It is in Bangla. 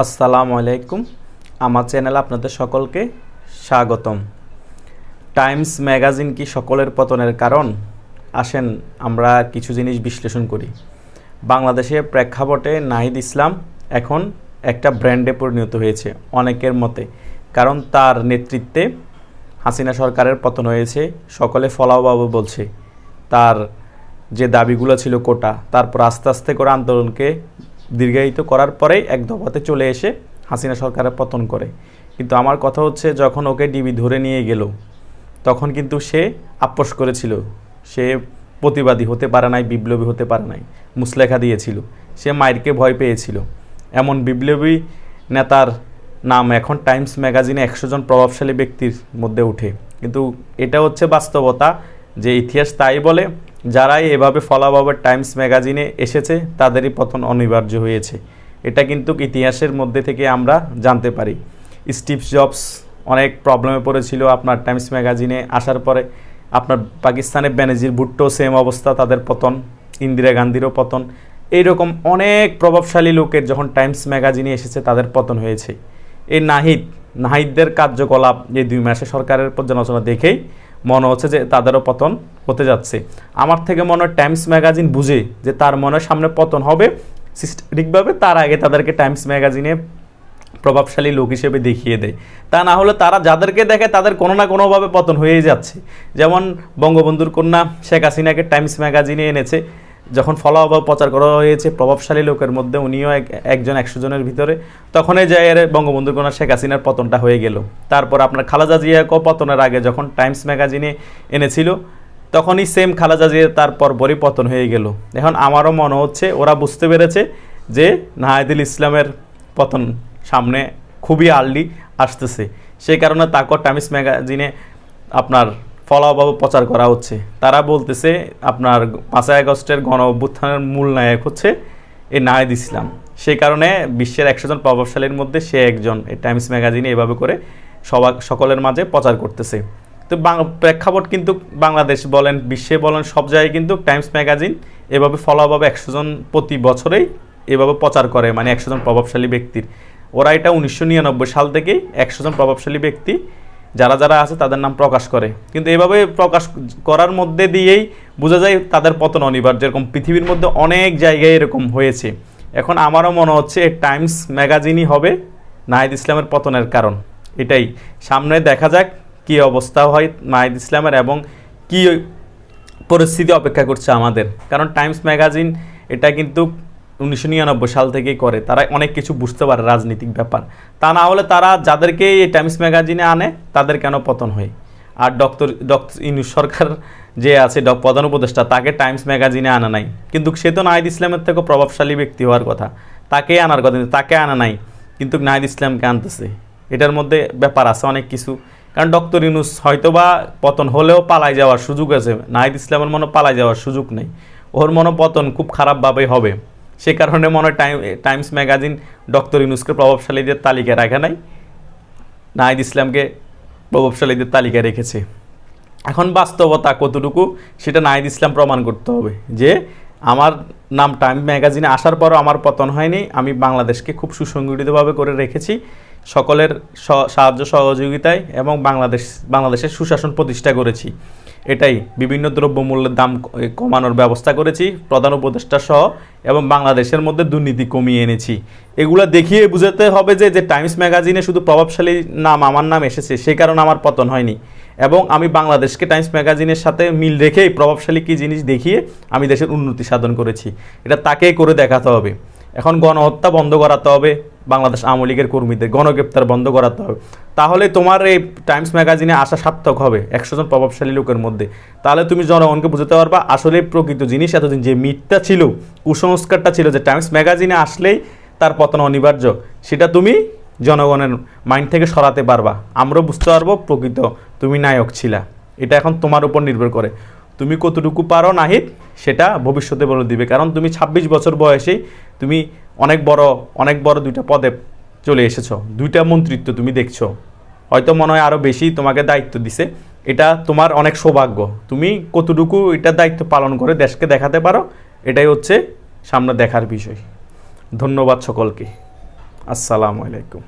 আসসালামু আলাইকুম। আমার চ্যানেলে আপনাদের সকলকে স্বাগতম। টাইমস ম্যাগাজিন কি সকলের পতনের কারণ? আসেন আমরা কিছু জিনিস বিশ্লেষণ করি। বাংলাদেশে প্রেক্ষাপটে নাহিদ ইসলাম এখন একটা ব্র্যান্ডে পরিণত হয়েছে অনেকের মতে। কারণ তার নেতৃত্বে হাসিনা সরকারের পতন হয়েছে, সকলে ফলাওবাবু বলছে। তার যে দাবিগুলো ছিল কোটা, তারপর আস্তে আস্তে করে আন্দোলনকে দীর্ঘায়িত করার পরেই এক দফাতে চলে এসে হাসিনা সরকারের পতন করে। কিন্তু আমার কথা হচ্ছে, যখন ওকে ডিবি ধরে নিয়ে গেল, তখন কিন্তু সে আপোষ করেছিল। সে প্রতিবাদী হতে পারে নাই, বিপ্লবী হতে পারে নাই, মুসলেখা দিয়েছিল। সে মায়েরকে ভয় পেয়েছিল। এমন বিপ্লবী নেতার নাম এখন টাইমস ম্যাগাজিনে একশো জন প্রভাবশালী ব্যক্তির মধ্যে ওঠে কিন্তু এটা হচ্ছে বাস্তবতা, যে ইতিহাস তাই বলে যারাই এভাবে ফলাভাবে টাইমস ম্যাগাজিনে এসেছে, তাদেরই পতন অনিবার্য হয়েছে। এটা কিন্তু ইতিহাসের মধ্যে থেকে আমরা জানতে পারি। স্টিভ জবস অনেক প্রবলেমে পড়েছিল আপনার টাইমস ম্যাগাজিনে আসার পরে। আপনার পাকিস্তানে ব্যানার্জির ভুট্টো সেম অবস্থা, তাদের পতন, ইন্দিরা গান্ধীরও পতন। এইরকম অনেক প্রভাবশালী লোকের যখন টাইমস ম্যাগাজিনে এসেছে, তাদের পতন হয়েছে। এই নাহিদ, নাহিদদের কার্যকলাপ এই দুই মাসে সরকারের পর্যালোচনা দেখেই মনে হচ্ছে যে তাদেরও পতন হতে যাচ্ছে। আমার থেকে মনে হয় টাইমস ম্যাগাজিন বুঝে যে তার মনে সামনে পতন হবে। সিস্টেমিকভাবে তার আগে তাদেরকে টাইমস ম্যাগাজিনে প্রভাবশালী লোক হিসেবে দেখিয়ে দেয়। তা না হলে তারা যাদেরকে দেখে তাদের কোনো না কোনোভাবে পতন হয়েই যাচ্ছে। যেমন বঙ্গবন্ধুর কন্যা শেখ হাসিনাকে টাইমস ম্যাগাজিনে এনেছে। যখন ফলাভাব প্রচার করা হয়েছে, প্রভাবশালী লোকের মধ্যে উনিও এক, একজন একশো জনের ভিতরে, তখনই যায় এর বঙ্গবন্ধুর কন্যা শেখ হাসিনার পতনটা হয়ে গেল। তারপর আপনার খালেদা জিয়াকেও পতনের আগে যখন টাইমস ম্যাগাজিনে এনেছিল, তখনই সেম খালেদা জিয়া তার পরপরই পতন হয়ে গেল। এখন আমারও মনে হচ্ছে, ওরা বুঝতে পেরেছে যে নাহায়দুল ইসলামের পতন সামনে খুবই আর্লি আসতেছে। সেই কারণে তাকে টাইমস ম্যাগাজিনে আপনার ফলাভাবে প্রচার করা হচ্ছে। তারা বলতেছে, আপনার পাঁচই আগস্টের গণ অভ্যুত্থানের মূল নায়ক হচ্ছে এই নাহিদ ইসলাম। সেই কারণে বিশ্বের একশো জন প্রভাবশালীর মধ্যে সে একজন। এই টাইমস ম্যাগাজিনে এভাবে করে সবা, সকলের মাঝে প্রচার করতেছে। তো প্রেক্ষাপট কিন্তু বাংলাদেশ বলেন, বিশ্বে বলেন, সব জায়গায় কিন্তু টাইমস ম্যাগাজিন এভাবে ফলাভাবে একশো জন প্রতি বছরেই এভাবে প্রচার করে মানে একশো জন প্রভাবশালী ব্যক্তির। ওরা এটা উনিশশো নিরানব্বই সাল থেকেই একশো জন প্রভাবশালী ব্যক্তি যারা যারা আছে তাদের নাম প্রকাশ করে। কিন্তু এভাবে প্রকাশ করার মধ্যে দিয়েই বোঝা যায় তাদের পতন অনিবার্য। যেরকম পৃথিবীর মধ্যে অনেক জায়গায় এরকম হয়েছে। এখন আমারও মনে হচ্ছে টাইমস ম্যাগাজিনই হবে নাহিদ ইসলামের পতনের কারণ। এটাই। সামনে দেখা যাক কী অবস্থা হয় নাহিদ ইসলামের এবং কী পরিস্থিতি অপেক্ষা করছে আমাদের। কারণ টাইমস ম্যাগাজিন, এটা কিন্তু উনিশশো নিরানব্বই সাল থেকেই করে, তারা অনেক কিছু বুঝতে পারে রাজনৈতিক ব্যাপার। তা না হলে তারা যাদেরকে এই টাইমস ম্যাগাজিনে আনে, তাদের কেন পতন হয়? আর ডক্টর ডক্টর ইনু সরকার যে আছে প্রধান উপদেষ্টা, তাকে টাইমস ম্যাগাজিনে আনা নাই। কিন্তু সে তো নাহিদ ইসলামের থেকে প্রভাবশালী ব্যক্তি হওয়ার কথা। তাকে আনার কথা তাকে আনা নাই, কিন্তু নাহিদ ইসলামকে আনতেছে। এটার মধ্যে ব্যাপার আছে অনেক কিছু। কারণ ডক্টর ইনুস হয়তোবা পতন হলেও পালাই যাওয়ার সুযোগ আছে। নাহিদ ইসলামের মনে পালাই যাওয়ার সুযোগ নেই। ওর মনে পতন খুব খারাপভাবেই হবে। সে কারণে মনে হয় টাইম, টাইমস ম্যাগাজিন ডক্টর ইনুসকে প্রভাবশালীদের তালিকা রাখা নাই। নাহিদ ইসলামকে প্রভাবশালীদের তালিকা রেখেছে। এখন বাস্তবতা কতটুকু সেটা নাহিদ ইসলাম প্রমাণ করতে হবে যে আমার নাম টাইম ম্যাগাজিনে আসার পরও আমার পতন হয়নি, আমি বাংলাদেশকে খুব সুসংগঠিতভাবে করে রেখেছি সকলের সাহায্য সহযোগিতায় এবং বাংলাদেশ, বাংলাদেশের সুশাসন প্রতিষ্ঠা করেছি। এটাই বিভিন্ন দ্রব্যমূল্যের দাম কমানোর ব্যবস্থা করেছি, প্রধান উপদেষ্টা সহ, এবং বাংলাদেশের মধ্যে দুর্নীতি কমিয়ে এনেছি। এগুলো দেখিয়ে বুঝাতে হবে যে যে টাইমস ম্যাগাজিনে শুধু প্রভাবশালী নাম আমার নাম এসেছে সেই কারণে আমার পতন হয়নি। এবং আমি বাংলাদেশকে টাইমস ম্যাগাজিনের সাথে মিল রেখেই প্রভাবশালী কী জিনিস দেখিয়ে আমি দেশের উন্নতি সাধন করেছি। এটা তাকেই করে দেখাতে হবে। এখন গণহত্যা বন্ধ করাতে হবে, বাংলাদেশ আওয়ামী লীগের কর্মীদের গণগ্রেপ্তার বন্ধ করাতে হবে। তাহলে তোমার এই টাইমস ম্যাগাজিনে আসা সার্থক হবে, একশো জন প্রভাবশালী লোকের মধ্যে। তাহলে তুমি জনগণকে বুঝতে পারবা, আসলে প্রকৃত জিনিস এতদিন যে মিথটা ছিল, কুসংস্কারটা ছিল যে টাইমস ম্যাগাজিনে আসলেই তার পতন অনিবার্য, সেটা তুমি জনগণের মাইন্ড থেকে সরাতে পারবা। আমরাও বুঝতে পারব, প্রকৃত তুমি নায়ক ছিলা। এটা এখন তোমার উপর নির্ভর করে। তুমি কতটুকু পারো নাহিদ, সেটা ভবিষ্যতে বলে দিবে। কারণ তুমি ২৬ বছর বয়সেই তুমি অনেক বড় অনেক বড় দুইটা পদে চলে এসেছ। দুইটা মন্ত্রিত্ব তুমি দেখছ। হয়তো মনে হয় আরও বেশি তোমাকে দায়িত্ব দিছে। এটা তোমার অনেক সৌভাগ্য। তুমি কতটুকু এটা দায়িত্ব পালন করে দেশকে দেখাতে পারো, এটাই হচ্ছে সামনে দেখার বিষয়। ধন্যবাদ সকলকে। আসসালামু আলাইকুম।